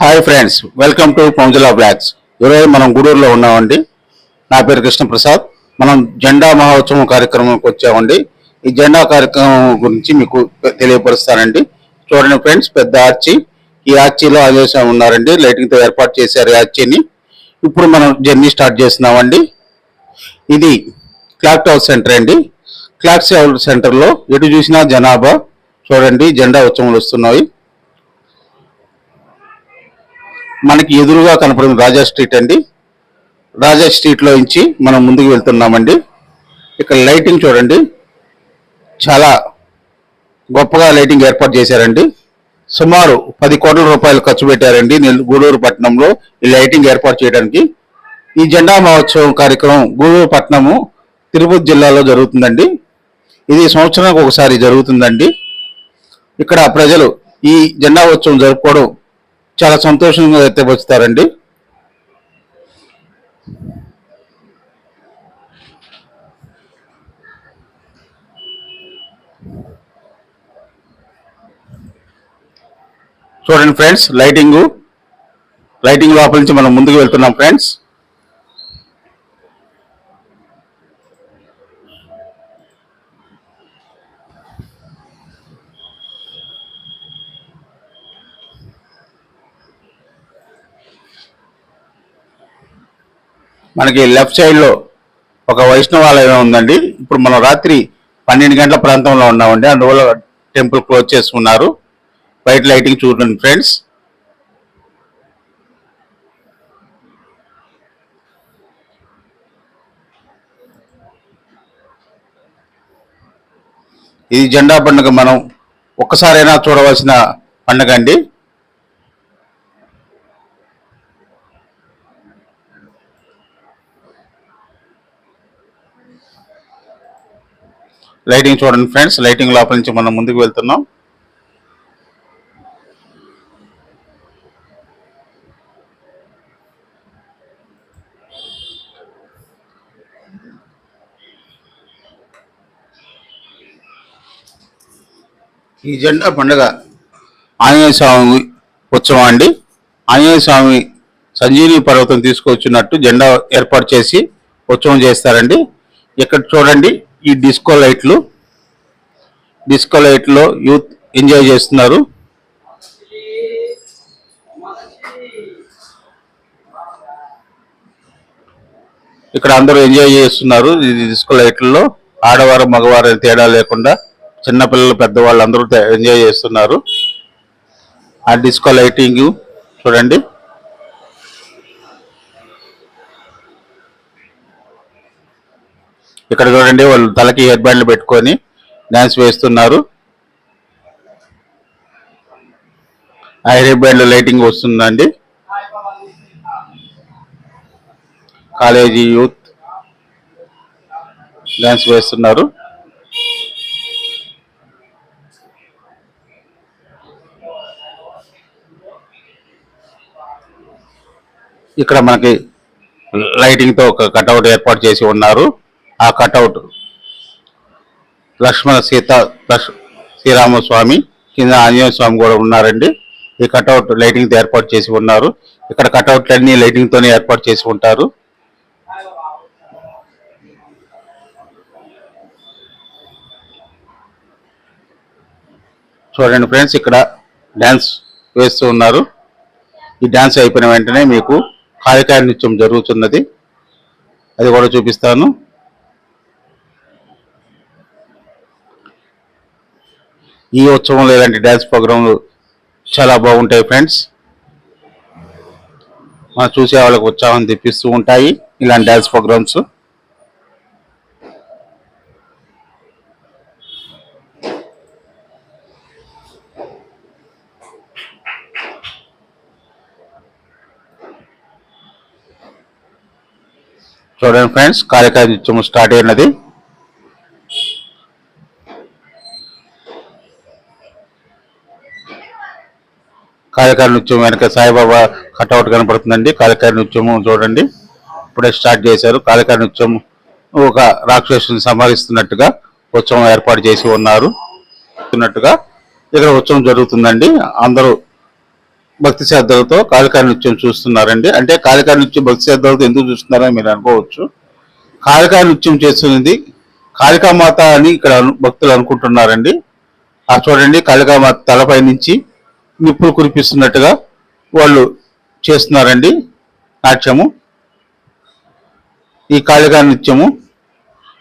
Hi friends welcome to పౌంజలా blogs ఈరోజు మనం గూడూరులో ఉన్నామండి. నా పేరు కృష్ణప్రసాద్. మనం జెండా మహోత్సవం కార్యక్రమంకి వచ్చామండి. ఈ జెండా కార్యక్రమం గురించి మీకు తెలియపరుస్తానండి. చూడండి ఫ్రెండ్స్ పెద్ద ఆర్చి. ఈ ఆర్చిలో ఆదేశం ఉన్నారండి. లైటింగ్తో ఏర్పాటు చేశారు ఈ ఆర్చిని. ఇప్పుడు మనం జర్నీ స్టార్ట్ చేస్తున్నామండి. ఇది క్లాక్ టవర్ సెంటర్ అండి. క్లాక్ టవర్ సెంటర్లో ఎటు చూసినా జనాభా. చూడండి జెండా ఉత్సవాలు వస్తున్నాయి. మనకి ఎదురుగా కనపడింది రాజా స్ట్రీట్ అండి. రాజా స్ట్రీట్లో నుంచి మనం ముందుకు వెళ్తున్నామండి. ఇక్కడ లైటింగ్ చూడండి. చాలా గొప్పగా లైటింగ్ ఏర్పాటు చేశారండి. సుమారు పది కోట్ల రూపాయలు ఖర్చు పెట్టారండి గూడూరు పట్టణంలో ఈ లైటింగ్ ఏర్పాటు చేయడానికి. ఈ జెండా మహోత్సవం కార్యక్రమం గూడూరు పట్టణము తిరుపతి జిల్లాలో జరుగుతుందండి. ఇది సంవత్సరానికి ఒకసారి జరుగుతుందండి. ఇక్కడ ప్రజలు ఈ జెండా ఉత్సవం జరుపుకోవడం చాలా సంతోషంగా వ్యక్తపరుస్తారండి చూడండి ఫ్రెండ్స్ లైటింగ్. లైటింగ్ లోపల నుంచి మనం ముందుకు వెళ్తున్నాం ఫ్రెండ్స్. మనకి లెఫ్ట్ సైడ్లో ఒక వైష్ణవాలయం ఉందండి. ఇప్పుడు మనం రాత్రి పన్నెండు గంటల ప్రాంతంలో ఉన్నామండి. అందువల్ల టెంపుల్ క్లోజ్ చేసుకున్నారు. వైట్ లైటింగ్ చూడండి ఫ్రెండ్స్. ఇది జెండా పండుగ మనం ఒక్కసారైనా చూడవలసిన పండుగ అండి. లైటింగ్ చూడండి ఫ్రెండ్స్ లైటింగ్ లోపల నుంచి మనం ముందుకు వెళ్తున్నాం. ఈ జెండా పండుగ ఆంజనేయ స్వామి ఉత్సవం అండి. ఆంజనేయ స్వామి సంజీవని పర్వతం తీసుకొచ్చినట్టు జెండా ఏర్పాటు చేసి ఉత్సవం చేస్తారండి. ఇక్కడ చూడండి ఈ డిస్కో లైట్లు డిస్కో లైట్లో యూత్ ఎంజాయ్ చేస్తున్నారు. ఇక్కడ అందరూ ఎంజాయ్ చేస్తున్నారు ఈ డిస్కో లైట్లలో. ఆడవారు మగవారు తేడా లేకుండా చిన్నపిల్లలు పెద్దవాళ్ళు అందరూ ఎంజాయ్ చేస్తున్నారు. ఆ డిస్కో లైటింగ్ చూడండి. ఇక్కడ చూడండి వాళ్ళు తలకి హెయిర్ బ్యాండ్లు పెట్టుకొని డాన్స్ వేస్తున్నారు. ఆ హెయిర్ బ్యాండ్లో లైటింగ్ వస్తుందండి. కాలేజీ యూత్ డాన్స్ వేస్తున్నారు. ఇక్కడ మనకి లైటింగ్తో ఒక కటౌట్ ఏర్పాటు చేసి ఉన్నారు. ఆ కటౌట్. లక్ష్మణ సీత లక్ష్ శ్రీరామస్వామి కింద ఆంజనేయ స్వామి కూడా ఉన్నారండి. ఈ కటౌట్ లైటింగ్ ఏర్పాటు చేసి ఉన్నారు. ఇక్కడ కటౌట్లన్నీ లైటింగ్తోనే ఏర్పాటు చేసి ఉంటారు. చూడండి ఫ్రెండ్స్ ఇక్కడ డ్యాన్స్ వేస్తూ ఉన్నారు. ఈ డ్యాన్స్ అయిపోయిన వెంటనే మీకు కాయకాయ నృత్యం జరుగుతున్నది. అది కూడా చూపిస్తాను. ఈ ఉత్సవంలో ఇలాంటి డ్యాన్స్ ప్రోగ్రాంలు చాలా బాగుంటాయి ఫ్రెండ్స్. మనం చూసే వాళ్ళకి ఉత్సాహం తెప్పిస్తూ ఉంటాయి ఇలాంటి డ్యాన్స్ ప్రోగ్రామ్స్. చూడండి ఫ్రెండ్స్ కార్యక్రమం స్టార్ట్ అయినది. కాళికా నృత్యం వెనక సాయిబాబా కట్అవుట్ కనపడుతుందండి. కాళికా నృత్యము చూడండి. ఇప్పుడే స్టార్ట్ చేశారు. కాళికా నృత్యం ఒక రాక్షసుని సంహరిస్తున్నట్టుగా ఉత్సవం ఏర్పాటు చేసి ఉన్నారు. ఉన్నట్టుగా ఇక్కడ ఉత్సవం జరుగుతుందండి. అందరూ భక్తి శ్రద్ధలతో కాళికా నృత్యం చూస్తున్నారండి. అంటే కాళికా నృత్యం భక్తి శ్రద్ధలతో ఎందుకు చూస్తున్నారని మీరు అనుకోవచ్చు. కాళికా నృత్యం చేస్తున్నది కాళికామాత అని ఇక్కడ అను- భక్తులు అనుకుంటున్నారండి. ఆ చూడండి. కాళికామాత తలపై నుంచి నిప్పులు కురిపిస్తున్నట్టుగా వాళ్ళు చేస్తున్నారండి నాట్యము. ఈ కాళికా నృత్యము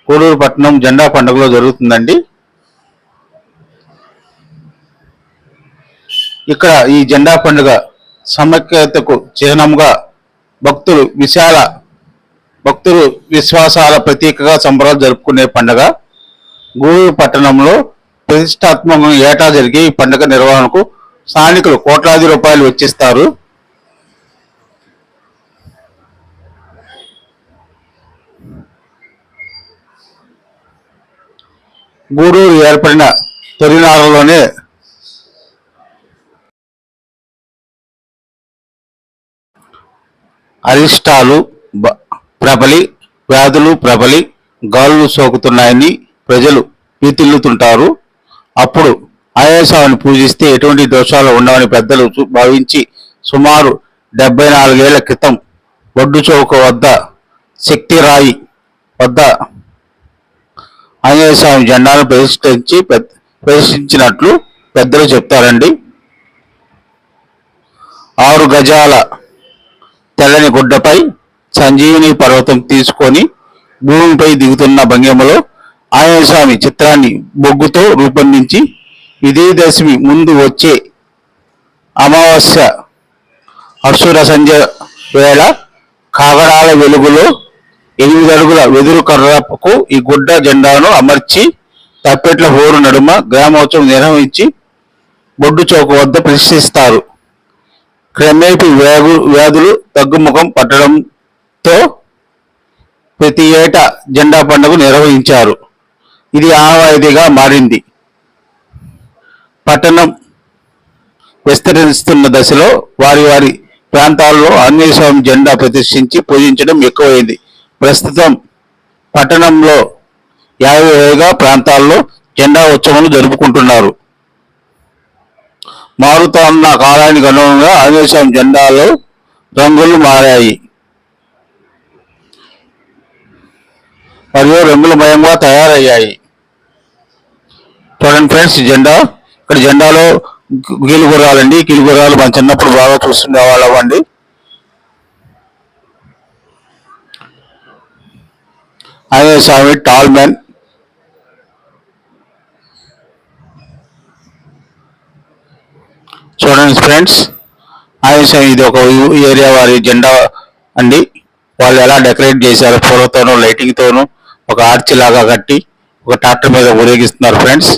కోడూరు పట్టణం జెండా పండుగలో జరుగుతుందండి. ఇక్కడ ఈ జెండా పండుగ సమైక్యతకు చిహ్నంగా భక్తులు విశాల భక్తులు విశ్వాసాల ప్రతీకగా సంబరాలు జరుపుకునే పండుగ. గూడూరు పట్టణంలో ప్రతిష్టాత్మకంగా ఏటా జరిగే ఈ పండుగ నిర్వహణకు స్థానికులు కోట్లాది రూపాయలు వెచ్చిస్తారు. గూడూరు ఏర్పడిన తొలినారలోనే అరిష్టాలు ప్రబలి వ్యాధులు ప్రబలి గాలులు సోకుతున్నాయని ప్రజలు పీతిల్లుతుంటారు. అప్పుడు ఆయాసాన్ని పూజిస్తే ఎటువంటి దోషాలు ఉండవని పెద్దలు భావించి సుమారు డెబ్బై నాలుగేళ్ళ క్రితం ఒడ్డు చౌక వద్ద శక్తిరాయి వద్ద ఆంజనేయ స్వామి జెండాను ప్రతిష్ఠించి పెద్ద- పెద్దలు చెప్తారండి. ఆరు గజాల తెల్లని గుడ్డపై సంజీవిని పర్వతం తీసుకొని భూమిపై దిగుతున్న భంగిమలో ఆంజనేయ స్వామి చిత్రాన్ని బొగ్గుతో రూపొందించి విజయదశమి ముందు వచ్చే అమావాస్య అసుర సంజ వేళ కాగడాల వెలుగులో ఎనిమిది అడుగుల వెదురు కర్రకు ఈ గుడ్డ జెండాను అమర్చి తప్పెట్ల హోరు నడుమ గ్రామోత్సవం నిర్వహించి బొడ్డు చౌక వద్ద ప్రదర్శిస్తారు క్రమేపీ వ్యాగు వ్యాధులు తగ్గుముఖం పట్టడంతో ప్రతి ఏటా జెండా పండుగ నిర్వహించారు. ఇది ఆనవాయితీగా మారింది. పట్టణం విస్తరిస్తున్న దశలో వారి వారి ప్రాంతాల్లో ఆంజనేయస్వామి జెండా ప్రతిష్ఠించి పూజించడం ఎక్కువైంది. ప్రస్తుతం పట్టణంలో యాభై వేగా ప్రాంతాల్లో జెండా ఉత్సవాలు జరుపుకుంటున్నారు. మారుతున్న కాలానికి అనుగుణంగా ఆంజనేయస్వామి జెండాలో రంగులు మారాయి. మరియు రంగులమయంగా తయారయ్యాయి. చూడండి ఫ్రెండ్స్ జెండా ఇక్కడ జెండాలో గీలుగుర్రాలండి గీలు గుర్రాలండి గీలు గుర్రాలు మన చిన్నప్పుడు బాగా చూస్తుండే వాళ్ళం అండి. ఆంజనేయ స్వామి టాల్ మ్యాన్ చూడండి ఫ్రెండ్స్ ఆంజనేయ స్వామి ఇది ఒక ఏరియా వారి జెండా అండి. వాళ్ళు ఎలా డెకరేట్ చేశారు పూలతోనూ లైటింగ్తోనూ ఒక ఆర్చ్ లాగా కట్టి ఒక ట్రాక్టర్ మీద ఊరేగిస్తున్నారు ఫ్రెండ్స్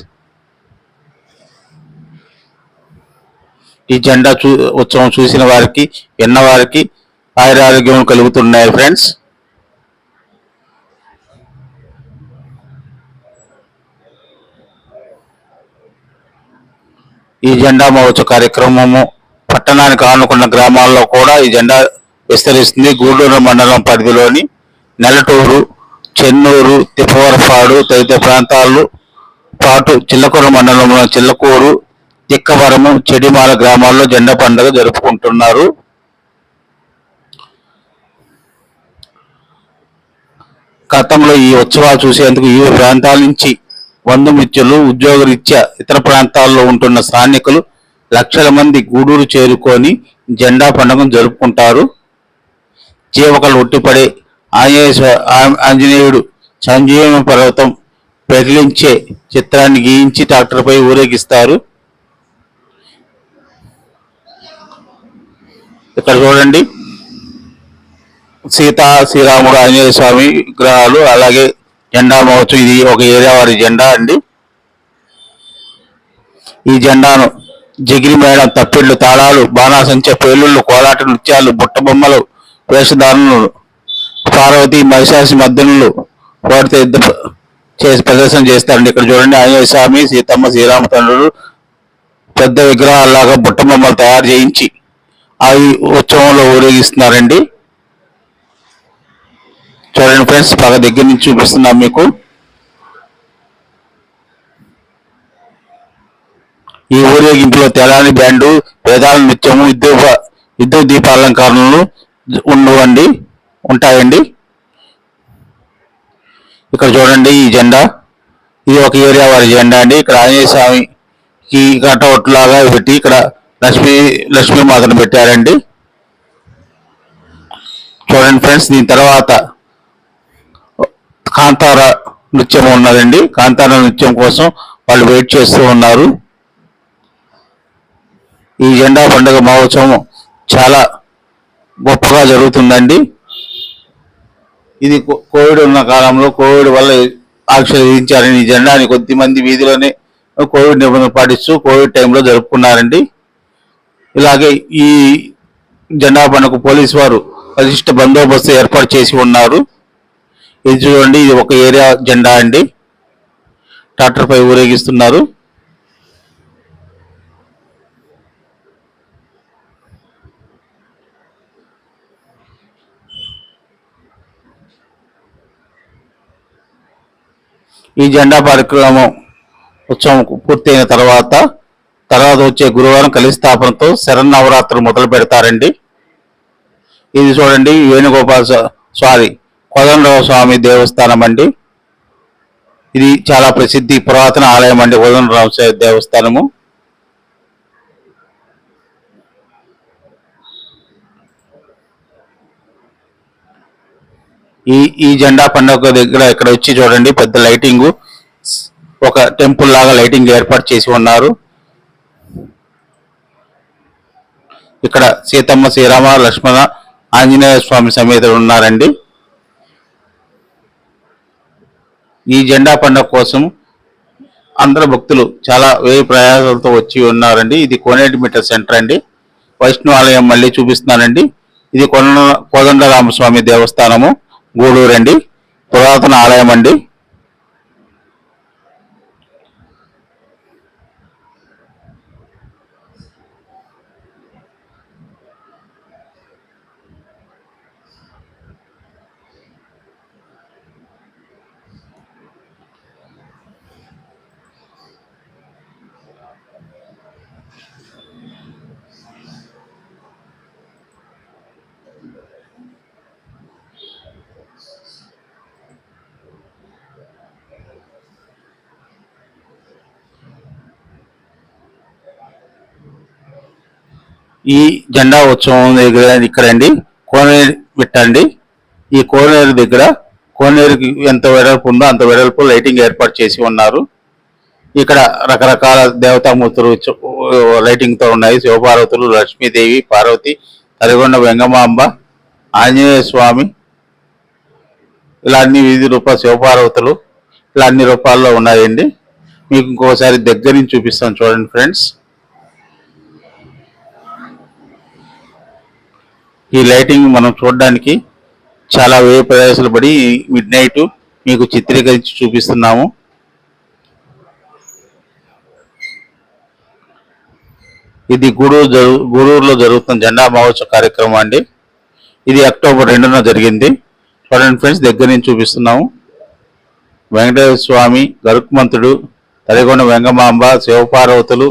ఈ జెండా చూ ఉత్సవం చూసిన వారికి విన్నవారికి ఆయురారోగ్యం కలుగుతున్నాయి ఫ్రెండ్స్ ఈ జెండా మహోత్సవ కార్యక్రమము పట్టణానికి ఆనుకున్న గ్రామాల్లో కూడా ఈ జెండా విస్తరిస్తుంది. గూడూరు మండలం పరిధిలోని నెలటూరు చెన్నూరు తిప్పవరపాడు తదితర ప్రాంతాలు పాటు చిల్లకూరు మండలంలో చిల్లకూరు తిక్కవరము చెడిమాల గ్రామాల్లో జెండా పండుగ జరుపుకుంటున్నారు. గతంలో ఈ ఉత్సవాలు చూసేందుకు ఈ ప్రాంతాల నుంచి బంధుమిత్రులు ఉద్యోగరీత్యా ఇతర ప్రాంతాల్లో ఉంటున్న స్థానికులు లక్షల మంది గూడూరు చేరుకొని జెండా పండుగను జరుపుకుంటారు. జీవకలు ఒట్టిపడే ఆంజనేయ ఆంజనేయుడు సంజీవన పర్వతం పెరిలించే చిత్రాన్ని గీయించి ట్రాక్టర్పై ఊరేగిస్తారు. ఇక్కడ చూడండి. సీతా శ్రీరాముడు ఆంజనేయ స్వామి విగ్రహాలు అలాగే జెండా మహోత్సవం ఇది ఒక ఏరియా వారి జెండా అండి. ఈ జెండాను జిగిరి మేళం తప్పిళ్ళు తాళాలు బాణాసంచ పేలుళ్ళు కోలాట నృత్యాలు బుట్ట బొమ్మలు వేషధారణలు పార్వతి మహిషాసి మద్దనులు వాటితో యుద్ధ చేసి ప్రదర్శన చేస్తారండి. ఇక్కడ చూడండి ఆంజనేయ స్వామి సీతమ్మ శ్రీరామచంద్రుడు పెద్ద విగ్రహాల్లాగా బుట్ట బొమ్మలు తయారు చేయించి అవి ఉత్సవంలో ఊరేగిస్తున్నారండి. చూడండి ఫ్రెండ్స్ బాగా దగ్గర నుంచి చూపిస్తున్నాం మీకు. ఈ ఊరేగింపులో తెలాని బ్యాండు వేదాల నృత్యము విద్యుత్ విద్యుత్ దీపాలంకరణలు ఉండవండి ఉంటాయండి. ఇక్కడ చూడండి ఈ జెండా. ఇది ఒక ఏరియా వారి జెండా అండి. ఇక్కడ ఆంజనేయ స్వామికి కటౌట్ లాగా పెట్టి ఇక్కడ లక్ష్మీ లక్ష్మీ మాతను పెట్టారండి. చూడండి ఫ్రెండ్స్ దీని తర్వాత కాంతార నృత్యం ఉన్నదండి. కాంతార నృత్యం కోసం వాళ్ళు వెయిట్ చేస్తూ ఉన్నారు. ఈ జెండా పండుగ మహోత్సవం చాలా గొప్పగా జరుగుతుందండి. ఇది కోవిడ్ ఉన్న కాలంలో కోవిడ్ వల్ల ఆంక్షలు విధించారని ఈ జెండాని కొద్దిమంది వీధిలోనే కోవిడ్ నిబంధనలు పాటిస్తూ కోవిడ్ టైంలో జరుపుకున్నారండి. ఇలాగే ఈ జెండా పోలీస్ వారు పటిష్ట బందోబస్తు ఏర్పాటు చేసి ఉన్నారు. ఇది చూడండి ఇది ఒక ఏరియా జెండా అండి. ట్రాక్టర్ పై ఊరేగిస్తున్నారు. ఈ జెండా కార్యక్రమం ఉత్సవం పూర్తయిన తర్వాత తర్వాత వచ్చే గురువారం కలిస్థాపనతో శరన్నవరాత్రులు మొదలు పెడతారండి. ఇది చూడండి వేణుగోపాల్ సారీ కోదండరావు స్వామి దేవస్థానం అండి. ఇది చాలా ప్రసిద్ధి పురాతన ఆలయం అండి కోదండరావు స్వామి దేవస్థానము. ఈ ఈ జెండా పండుగ దగ్గర ఇక్కడ వచ్చి చూడండి పెద్ద లైటింగ్. ఒక టెంపుల్ లాగా లైటింగ్ ఏర్పాటు చేసి ఉన్నారు. ఇక్కడ సీతమ్మ శ్రీరామ లక్ష్మణ ఆంజనేయ స్వామి సమేతలు ఉన్నారండి. ఈ జెండా పండుగ కోసం అందరు భక్తులు చాలా వేయి ప్రయాసాలతో వచ్చి ఉన్నారండి. ఇది కోనేటి మీటర్ సెంటర్ అండి. వైష్ణవాలయం మళ్ళీ చూపిస్తున్నానండి. ఇది కొన కోదండరామస్వామి దేవస్థానము గూడూరు అండి పురాతన ఆలయం అండి ఈ జెండా ఉత్సవం దగ్గర ఇక్కడండి కోనేరు పెట్టండి. ఈ కోనేరు దగ్గర కోనేరుకి ఎంత వెడల్పు ఉందో అంత వెడల్పు లైటింగ్ ఏర్పాటు చేసి ఉన్నారు. ఇక్కడ రకరకాల దేవతామూర్తులు లైటింగ్తో లైటింగ్తో ఉన్నాయి. శివపార్వతులు లక్ష్మీదేవి పార్వతి తరిగొండ వెంగమాంబ ఆంజనేయ స్వామి ఇలా అన్ని వివిధ రూపాయల శివపార్వతులు ఇలా అన్ని రూపాల్లో ఉన్నాయండి. మీకు ఇంకోసారి దగ్గర నుంచి చూపిస్తాను చూడండి ఫ్రెండ్స్. ఈ లైటింగ్ మనం చూడడానికి చాలా వ్యయ ప్రయాసాలు పడి మిడ్ నైట్ మీకు చిత్రీకరించి చూపిస్తున్నాము. ఇది గూడూరు జరు గూడూరులో జరుగుతున్న జెండా మహోత్సవ కార్యక్రమం అండి. ఇది అక్టోబర్ రెండున జరిగింది. చూడండి ఫ్రెండ్స్ దగ్గర నుంచి చూపిస్తున్నాము. వెంకటేశ్వర స్వామి గరుక్మంతుడు తరిగొండ వెంగమాంబ శివపార్వతులు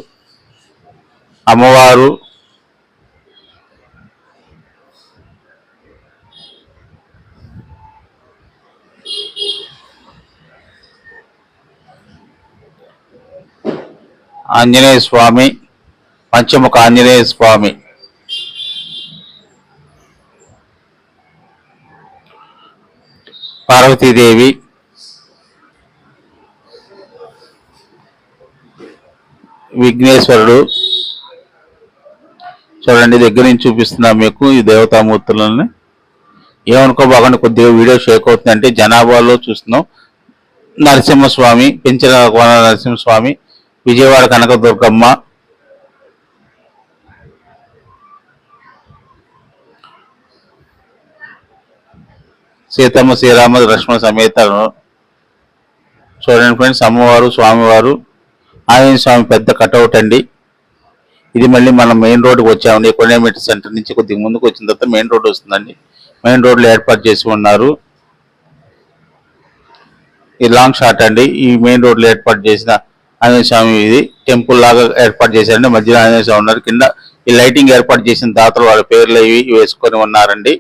అమ్మవారు ఆంజనేయ స్వామి పంచముఖ ఆంజనేయ స్వామి. పార్వతీదేవి. విఘ్నేశ్వరుడు. చూడండి దగ్గర నుంచి చూపిస్తున్నాం మీకు ఈ దేవతామూర్తులని. ఏమనుకోబాగండి కొద్దిగా వీడియో షేక్ అవుతుందంటే జనాభాలో చూస్తున్నాం. నరసింహస్వామి పెంచిన కోన నరసింహస్వామి విజయవాడ కనకదుర్గమ్మ. సీతమ్మ శ్రీరామ లక్ష్మణ సమేత చూడండి ఫ్రెండ్స్ అమ్మవారు స్వామివారు ఆంజనేయ స్వామి పెద్ద కటౌట్ అండి. ఇది మళ్ళీ మనం మెయిన్ రోడ్కి వచ్చామండి. ఎకోనమిక్ సెంటర్ నుంచి కొద్దిగా ముందుకు వచ్చిన తర్వాత మెయిన్ రోడ్ వస్తుందండి. మెయిన్ రోడ్లో ఏర్పాటు చేసి ఉన్నారు. ఈ లాంగ్ షాట్ అండి. ఈ మెయిన్ రోడ్లో ఏర్పాటు చేసిన ఆంజనేయ స్వామి ఇది టెంపుల్ లాగా ఏర్పాటు చేశారండి. మధ్యలో ఆంజనేయ స్వామి ఉన్నారు. కింద ఈ లైటింగ్ ఏర్పాటు చేసిన దాతలు వాళ్ళ పేర్లు ఇవి వేసుకొని ఉన్నారండి.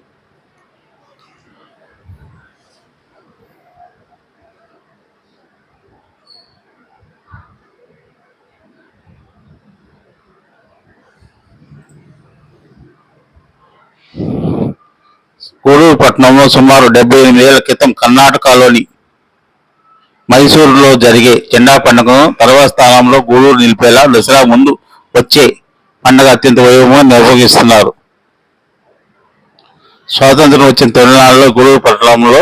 కోడూరుపట్నంలో సుమారు డెబ్బై ఎనిమిది ఏళ్ళ క్రితం కర్ణాటకలోని మైసూరులో జరిగే జెండా పండుగను తర్వాత స్థానంలో గూడూరు నిలిపేలా దసరా ముందు వచ్చే పండుగ అత్యంత వైభవంగా నిర్వహిస్తున్నారు. స్వాతంత్రం వచ్చిన తొలినాళ్ళలో గూడూరు పట్టణంలో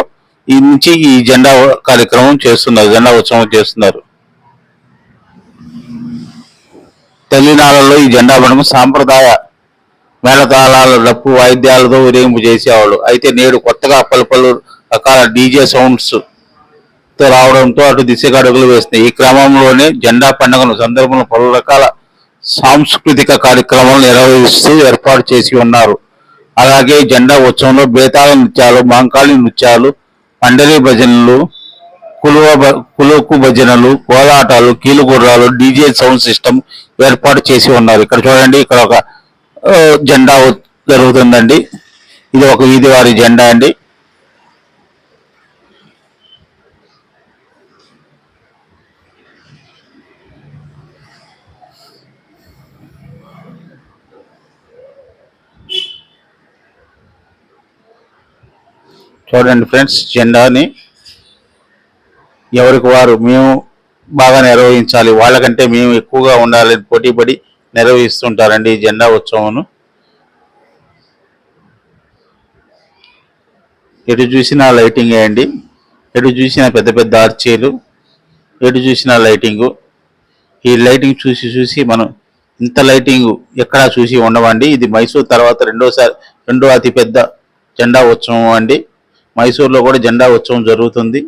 ఈ నుంచి ఈ జెండా కార్యక్రమం చేస్తున్నారు జెండా ఉత్సవం చేస్తున్నారు. తొలినాళ్ళలో ఈ జెండా పండుగ సాంప్రదాయ మేళతాళాలు డప్పు వాయిద్యాలతో ఊరేగింపు చేసేవాళ్ళు అయితే నేడు కొత్తగా పలు పలు రకాల డీజే సౌండ్స్ రావడంతో అటు దిశగా అడుగులు వేస్తున్నాయి. ఈ క్రమంలోనే జెండా పండుగను సందర్భంలో పలు రకాల సాంస్కృతిక కార్యక్రమాలు నిర్వహిస్తూ ఏర్పాటు చేసి ఉన్నారు. అలాగే జెండా ఉత్సవంలో బేతాళ నృత్యాలు మాంకాళి నృత్యాలు పండరి భజనలు కులువ భ- కులుకు భజనలు కోలాటాలు కీలుగుర్రాలు డీజే సౌండ్ సిస్టమ్ ఏర్పాటు చేసి ఉన్నారు. ఇక్కడ చూడండి ఇక్కడ ఒక జెండా జరుగుతుందండి. ఇది ఒక వీధి వారి జెండా అండి. చూడండి ఫ్రెండ్స్ జెండాని ఎవరికి వారు మేము బాగా నిర్వహించాలి. వాళ్ళకంటే మేము ఎక్కువగా ఉండాలని పోటీపడి నిర్వహిస్తుంటారండి ఈ జెండా ఉత్సవం ఎటు చూసినా లైటింగ్ వేయండి ఎటు చూసినా పెద్ద పెద్ద ఆర్చీలు. ఎటు చూసినా లైటింగు. ఈ లైటింగ్ చూసి చూసి మనం ఇంత లైటింగ్ ఎక్కడా చూసి ఉండవండి. ఇది మైసూర్ తర్వాత రెండోసారి రెండో అతి పెద్ద జెండా ఉత్సవం అండి. మైసూర్లో కూడా జెండా ఉత్సవం జరుగుతుంది.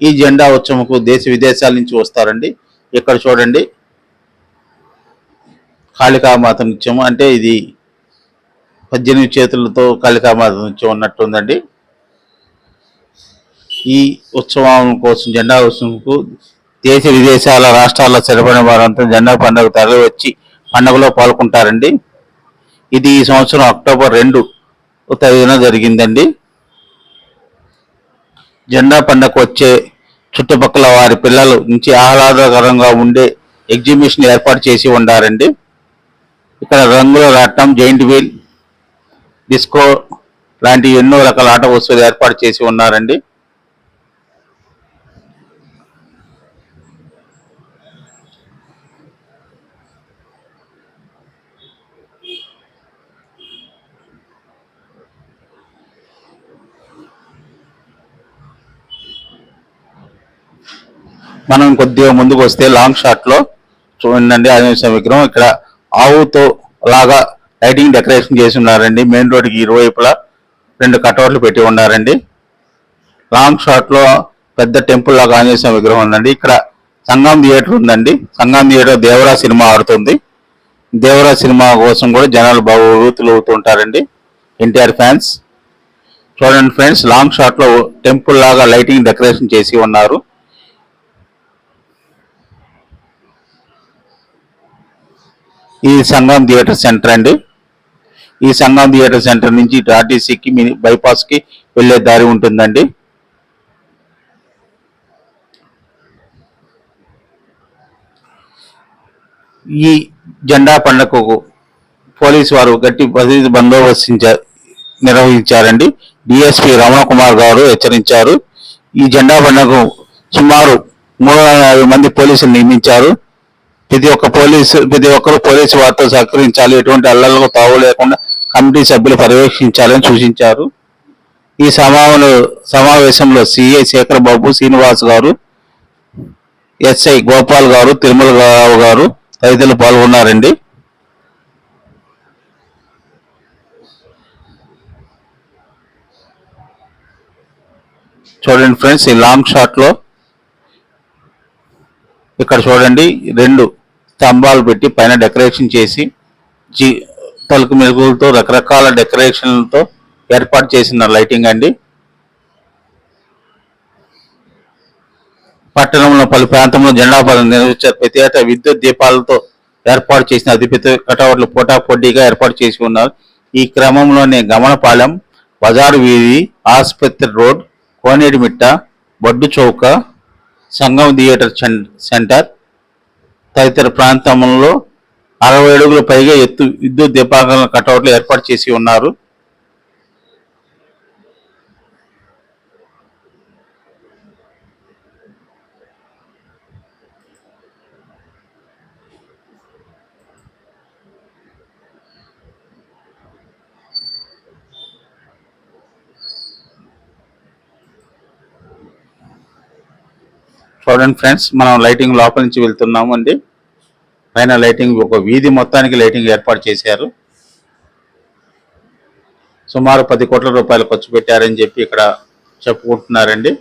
ఈ జెండా ఉత్సవంకు దేశ విదేశాల నుంచి వస్తారండి. ఇక్కడ చూడండి. కాళికామాత నృత్యం అంటే ఇది పద్దెనిమిది చేతులతో కాళికామాత నృత్యం ఉన్నట్టుందండి ఈ ఉత్సవం కోసం జెండా ఉత్సవంకు దేశ విదేశాల రాష్ట్రాల సరిపడిన వారంతా జెండా పండుగ తరలి వచ్చి పండుగలో పాల్గొంటారండి. ఇది ఈ సంవత్సరం అక్టోబర్ రెండు తేదీన జరిగిందండి. జెండా పండగ వచ్చే చుట్టుపక్కల వారి పిల్లలు నుంచి ఆహ్లాదకరంగా ఉండే ఎగ్జిబిషన్ ఏర్పాటు చేసి ఉండారండి. ఇక్కడ రంగుల రాట్నం జైంట్ వీల్ డిస్కో లాంటి ఎన్నో రకాల ఆట వస్తువులు ఏర్పాటు చేసి ఉన్నారండి. మనం కొద్దిగా ముందుకు వస్తే లాంగ్ షాట్లో చూడండి ఆంజనేయ విగ్రహం ఇక్కడ ఆవుతో లాగా లైటింగ్ డెకరేషన్ చేసి ఉన్నారండి. మెయిన్ రోడ్కి ఇరువైపులా రెండు కటౌట్లు పెట్టి ఉన్నారండి. లాంగ్ షాట్లో పెద్ద టెంపుల్ లాగా ఆంజనేయ విగ్రహం ఉందండి. ఇక్కడ సంగం థియేటర్ ఉందండి. సంగం థియేటర్ దేవరా సినిమా ఆడుతుంది. దేవరా సినిమా కోసం కూడా జనాలు బాగా ఊతులు అవుతుంటారండి ఎన్టీఆర్ ఫ్యాన్స్ చూడండి ఫ్రెండ్స్ లాంగ్ షాట్లో టెంపుల్ లాగా లైటింగ్ డెకరేషన్ చేసి ఉన్నారు. ఈ సంగం థియేటర్ సెంటర్ అండి. ఈ సంగం థియేటర్ సెంటర్ నుంచి ఇటు ఆర్టీసీకి బైపాస్కి వెళ్ళే దారి ఉంటుందండి. ఈ జెండా పండుగకు పోలీసు వారు గట్టి భద్రత బందోబస్తు నిర్వహించారండి. డిఎస్పి రమణ కుమార్ గారు హెచ్చరించారు. ఈ జెండా పండుగ సుమారు మూడు మంది పోలీసులు నియమించారు. ప్రతి ఒక్క పోలీసు ప్రతి ఒక్కరు పోలీసు వారితో సహకరించాలి. ఎటువంటి అల్లలకు తావు లేకుండా కమిటీ సభ్యులు పర్యవేక్షించాలని సూచించారు. ఈ సమావేశంలో సమావేశంలో సిఐ శేఖర్ బాబు శ్రీనివాస్ గారు ఎస్ఐ గోపాల్ గారు తిరుమల రావు గారు తదితరులు పాల్గొన్నారండి. చూడండి ఫ్రెండ్స్ ఈ లాంగ్ షాట్లో ఇక్కడ చూడండి రెండు స్తంభాలు పెట్టి పైన డెకరేషన్ చేసి జీ తలుపు మెరుగులతో రకరకాల డెకరేషన్లతో ఏర్పాటు చేసిన లైటింగ్ అండి. పట్టణంలో పలు ప్రాంతంలో జెండా పదం నిర్వహించారు. ప్రతి ఏటా విద్యుత్ దీపాలతో ఏర్పాటు చేసిన అతిపెద్ద కటౌట్లు పోటాపోటీగా ఏర్పాటు చేసి ఉన్నారు. ఈ క్రమంలోనే గమనపాలెం బజారు వీధి ఆసుపత్రి రోడ్ కోనేటిమిట్ట బొడ్డు చౌక సంగం థియేటర్ సెంటర్ తదితర ప్రాంతంలో అరవై అడుగుల పైగా ఎత్తు విద్యుత్ దీపాల కటౌట్లు ఏర్పాటు చేసి ఉన్నారు. చూడండి ఫ్రెండ్స్ మనం లైటింగ్ లోపల నుంచి వెళ్తున్నాము అండి. పైన లైటింగ్ ఒక వీధి మొత్తానికి లైటింగ్ ఏర్పాటు చేశారు. సుమారు పది కోట్ల రూపాయలు ఖర్చు పెట్టారని చెప్పి ఇక్కడ చెప్పుకుంటున్నారండి.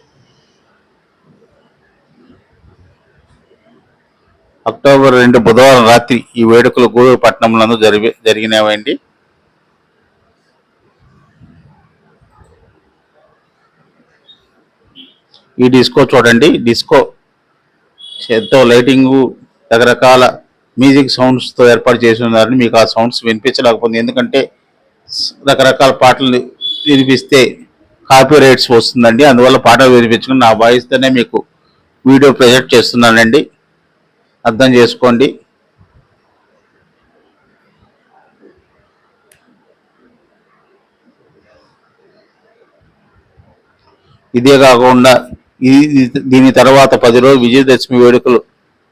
అక్టోబర్ రెండు బుధవారం రాత్రి ఈ వేడుకలు గూడూరు పట్టణంలో జరిగి జరిగినవండి ఈ డిస్కో చూడండి. డిస్కో ఎంతో లైటింగ్ రకరకాల మ్యూజిక్ సౌండ్స్తో ఏర్పాటు చేసి ఉన్నారని మీకు ఆ సౌండ్స్ వినిపించలేకపోతుంది. ఎందుకంటే రకరకాల పాటలు వినిపిస్తే కాపీ రైట్స్ వస్తుందండి. అందువల్ల పాటలు వినిపించుకుని నా వాయిస్తోనే మీకు వీడియో ప్రొజెక్ట్ చేస్తున్నానండి. అర్థం చేసుకోండి. ఇదే కాకుండా దీని తర్వాత పది రోజులు విజయదశమి వేడుకలు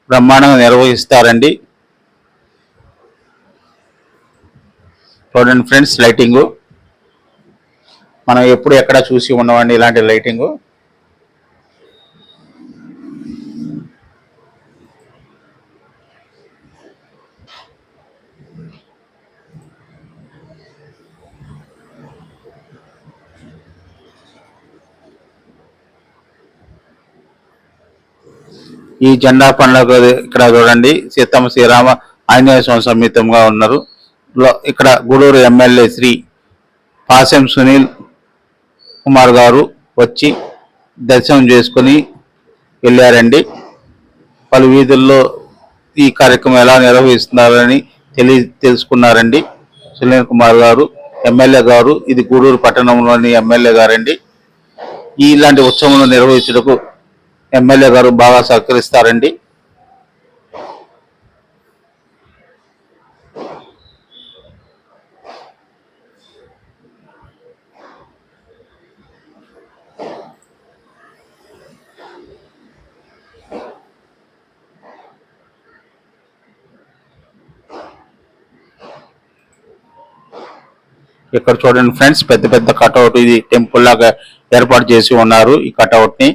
బ్రహ్మాండంగా నిర్వహిస్తారండి. చూడండి ఫ్రెండ్స్ లైటింగు. మనం ఎప్పుడు ఎక్కడ చూసి ఉండవండి ఇలాంటి లైటింగ్. ఈ జెండా పండుగ ఇక్కడ చూడండి. సీతమ్మ శ్రీరామ ఆంజనేయ స్వామి సమేతంగా ఉన్నారు. ఇక్కడ గూడూరు ఎమ్మెల్యే శ్రీ పాసెం సునీల్ కుమార్ గారు వచ్చి దర్శనం చేసుకుని వెళ్ళారండి. పలు వీధుల్లో ఈ కార్యక్రమం ఎలా నిర్వహిస్తున్నారని తెలి తెలుసుకున్నారండి. సునీల్ కుమార్ గారు ఎమ్మెల్యే గారు ఇది గూడూరు పట్టణంలోని ఎమ్మెల్యే గారండి. ఇలాంటి ఉత్సవంలో నిర్వహించుటకు ఎమ్మెల్యే గారు బాగా సహకరిస్తారండి. ఇక్కడ చూడండి ఫ్రెండ్స్ పెద్ద పెద్ద కటౌట్ ఇది టెంపుల్ లాగా ఏర్పాటు చేసి ఉన్నారు ఈ కటౌట్ని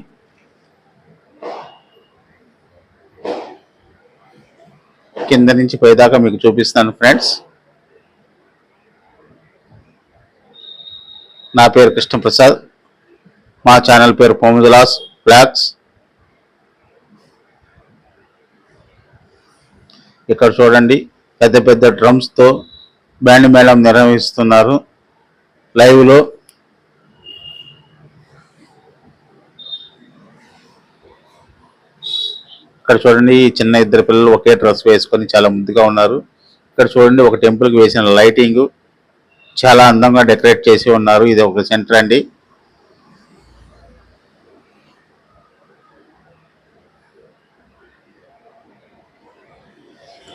కింద నుంచి పైదాకా మీకు చూపిస్తాను ఫ్రెండ్స్. నా పేరు కృష్ణప్రసాద్. మా ఛానల్ పేరు పొముదలాస్ బ్లాగ్స్ ఇక్కడ చూడండి పెద్ద పెద్ద డ్రమ్స్తో బ్యాండ్ మేళం నిర్వహిస్తున్నారు. లైవ్ ఇక్కడ చూడండి చిన్న ఇద్దరు పిల్లలు ఒకే డ్రెస్ వేసుకొని చాలా ముద్దుగా ఉన్నారు. ఇక్కడ చూడండి ఒక టెంపుల్కి వేసిన లైటింగ్ చాలా అందంగా డెకరేట్ చేసి ఉన్నారు. ఇది ఒక సెంటర్ అండి.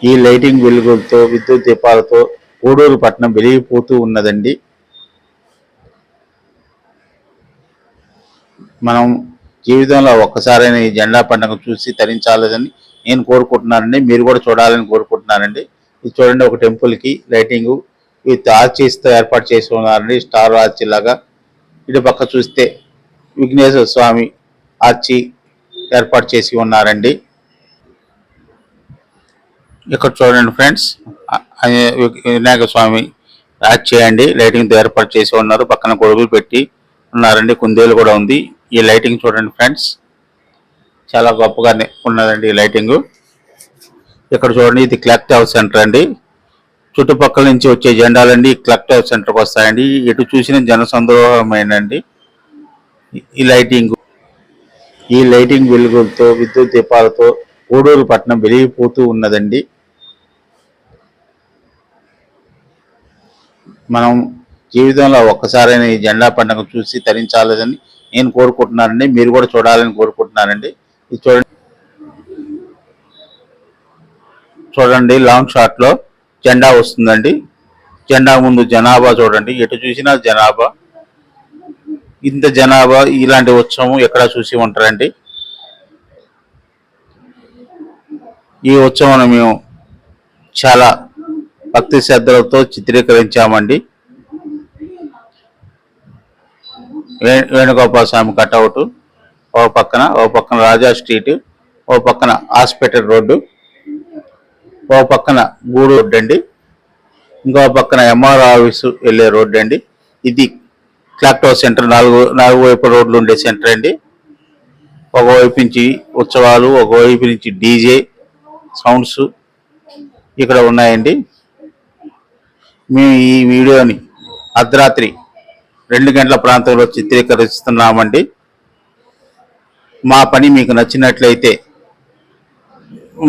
ఈ లైటింగ్ వెలుగులతో విద్యుత్ దీపాలతో కూడూరు పట్టణం వెలిగిపోతూ ఉన్నదండి. మనం జీవితంలో ఒక్కసారైనా ఈ జెండా పండుగ చూసి తరించాలని నేను కోరుకుంటున్నానండి. మీరు కూడా చూడాలని కోరుకుంటున్నానండి. ఇది చూడండి ఒక టెంపుల్కి లైటింగ్ విత్ ఆర్చీస్తో ఏర్పాటు చేసి ఉన్నారండి. స్టార్ ఆర్చీ లాగా. ఇటు పక్క చూస్తే విఘ్నేశ్వర స్వామి ఆర్చి ఏర్పాటు చేసి ఉన్నారండి. ఇక్కడ చూడండి ఫ్రెండ్స్ వినాయక స్వామి యాడ్ చేయండి. లైటింగ్తో ఏర్పాటు చేసి ఉన్నారు. పక్కన గొడుగులు పెట్టి ఉన్నారండి. కుందేలు కూడా ఉంది. ఈ లైటింగ్ చూడండి ఫ్రెండ్స్ చాలా గొప్పగా ఉన్నదండి ఈ లైటింగ్ ఇక్కడ చూడండి ఇది క్లాక్ హౌస్ సెంటర్ అండి. చుట్టుపక్కల నుంచి వచ్చే జెండాలండి క్లాక్ హౌస్ సెంటర్కి వస్తాయండి. ఎటు చూసిన జన సందోహమైనండి ఈ లైటింగ్ ఈ లైటింగ్ వెలుగులతో విద్యుత్ దీపాలతో కూడూరు పట్టణం వెలిగిపోతూ ఉన్నదండి. మనం జీవితంలో ఒక్కసారైనా ఈ జెండా పండుగ చూసి తరించాలని నేను కోరుకుంటున్నానండి. మీరు కూడా చూడాలని కోరుకుంటున్నానండి. ఇది చూడండి. చూడండి లాంగ్ షాట్లో జెండా వస్తుందండి. జెండా ముందు జనాభా చూడండి. ఎటు చూసినా జనాభా. ఇంత జనాభా ఇలాంటి ఉత్సవం ఎక్కడ చూసి ఉంటారండి. ఈ ఉత్సవం మేము చాలా భక్తి శ్రద్ధలతో చిత్రీకరించామండి. వేణుగోపాల స్వామి కట్అవుట్ ఓ పక్కన ఓ పక్కన రాజా స్ట్రీట్ ఓ పక్కన హాస్పిటల్ రోడ్డు ఓ పక్కన గూడు రోడ్డు అండి. ఇంకో పక్కన ఎంఆర్ ఆఫీసు వెళ్ళే రోడ్డు అండి. ఇది క్లాక్ టవర్ సెంటర్ నాలుగు నాలుగు వైపు రోడ్లు ఉండే సెంటర్ అండి. ఒకవైపు నుంచి ఉత్సవాలు ఒకవైపు నుంచి డీజే సౌండ్స్ ఇక్కడ ఉన్నాయండి. మేము ఈ వీడియోని అర్ధరాత్రి రెండు గంటల ప్రాంతంలో చిత్రీకరిస్తున్నామండి. మా పని మీకు నచ్చినట్లయితే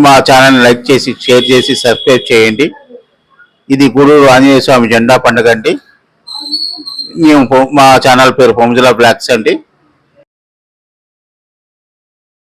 మా ఛానల్ని లైక్ చేసి షేర్ చేసి సబ్స్క్రైబ్ చేయండి. ఇది గూడూరు ఆంజనేయ స్వామి జెండా పండుగ అండి. మేము మా ఛానల్ పేరు పొంజల బ్లాక్స్ అండి.